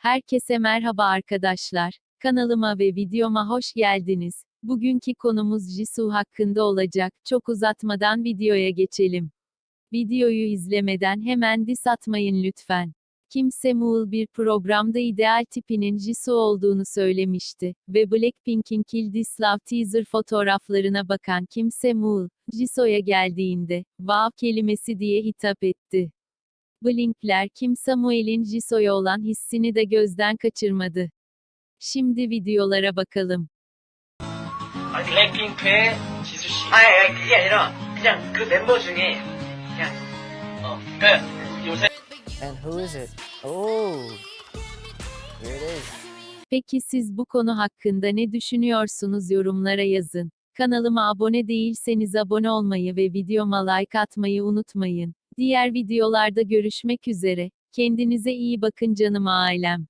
Herkese merhaba arkadaşlar. Kanalıma ve videoma hoş geldiniz. Bugünkü konumuz Jisoo hakkında olacak. Çok uzatmadan videoya geçelim. Videoyu izlemeden hemen dis atmayın lütfen. Kim Samuel bir programda ideal tipinin Jisoo olduğunu söylemişti ve Blackpink'in Kill This Love teaser fotoğraflarına bakan Kim Samuel, Jisoo'ya geldiğinde, wow kelimesi diye hitap etti. Blinkler Kim Samuel'in Jisoo'ya olan hissini de gözden kaçırmadı. Şimdi videolara bakalım. 아니, 블랙핑크의 지수 씨. 아니, 아니, 그게 아니라 그냥 그 멤버 중에 그냥 어, 그러니까 요새 And who is it? Oh, here it is. Peki siz bu konu hakkında ne düşünüyorsunuz yorumlara yazın. Kanalıma abone değilseniz abone olmayı ve videoma like atmayı unutmayın. Diğer videolarda görüşmek üzere. Kendinize iyi bakın canım ailem.